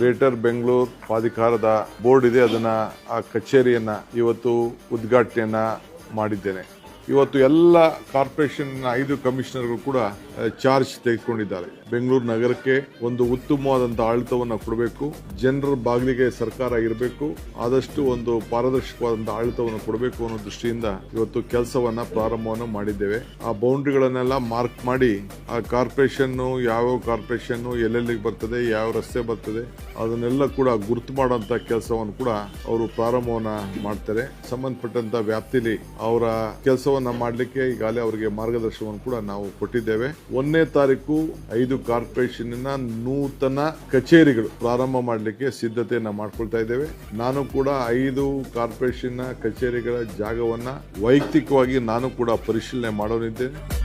Greater Bengaluru ಪ್ರಾಧಿಕಾರದ board ಇದೆ, ಅದನ್ನ ಆ ಕಚೇರಿಯನ್ನ ಇವತ್ತು ಉದ್ಘಾಟನೆಯನ್ನ ಮಾಡಿದ್ದೇನೆ. ಇವತ್ತು ಎಲ್ಲ ಕಾರ್ಪೊರೇಷನ್ ಐದು ಕಮಿಷನರ್ಗಳು ಕೂಡ ಚಾರ್ಜ್ ತೆಗೆದುಕೊಂಡಿದ್ದಾರೆ. ಬೆಂಗಳೂರು ನಗರಕ್ಕೆ ಒಂದು ಉತ್ತಮವಾದಂತಹ ಆಡಳಿತವನ್ನು ಕೊಡಬೇಕು, ಜನರ ಬಾಗಿಲಿಗೆ ಸರ್ಕಾರ ಇರಬೇಕು, ಆದಷ್ಟು ಒಂದು ಪಾರದರ್ಶಕವಾದಂತಹ ಆಡಳಿತವನ್ನು ಕೊಡಬೇಕು ಅನ್ನೋ ದೃಷ್ಟಿಯಿಂದ ಇವತ್ತು ಕೆಲಸವನ್ನ ಪ್ರಾರಂಭವನ್ನು ಮಾಡಿದ್ದೇವೆ. ಆ ಬೌಂಡ್ರಿಗಳನ್ನೆಲ್ಲ ಮಾರ್ಕ್ ಮಾಡಿ ಆ ಕಾರ್ಪೊರೇಷನ್ನು ಯಾವ ಕಾರ್ಪೊರೇಷನ್ನು, ಎಲ್ಲೆಲ್ಲಿಗೆ ಬರ್ತದೆ, ಯಾವ ರಸ್ತೆ ಬರ್ತದೆ, ಅದನ್ನೆಲ್ಲ ಕೂಡ ಗುರುತು ಮಾಡುವಂತ ಕೆಲಸವನ್ನು ಕೂಡ ಅವರು ಪ್ರಾರಂಭವನ್ನು ಮಾಡ್ತಾರೆ. ಸಂಬಂಧಪಟ್ಟಂತ ವ್ಯಾಪ್ತಿಲಿ ಅವರ ಕೆಲಸವನ್ನ ಮಾಡಲಿಕ್ಕೆ ಈಗಾಗಲೇ ಅವರಿಗೆ ಮಾರ್ಗದರ್ಶನವನ್ನು ಕೂಡ ನಾವು ಕೊಟ್ಟಿದ್ದೇವೆ. ಒಂದನೇ ತಾರೀಕು ಐದು ಕಾರ್ಪೊರೇಷನ್ ನೂತನ ಕಚೇರಿಗಳು ಪ್ರಾರಂಭ ಮಾಡಲಿಕ್ಕೆ ಸಿದ್ಧತೆಯನ್ನ ಮಾಡ್ಕೊಳ್ತಾ ಇದ್ದೇವೆ. ನಾನು ಕೂಡ ಐದು ಕಾರ್ಪೊರೇಷನ್ ಕಚೇರಿಗಳ ಜಾಗವನ್ನ ವೈಯಕ್ತಿಕವಾಗಿ ನಾನು ಕೂಡ ಪರಿಶೀಲನೆ ಮಾಡೋನಿದ್ದೇನೆ.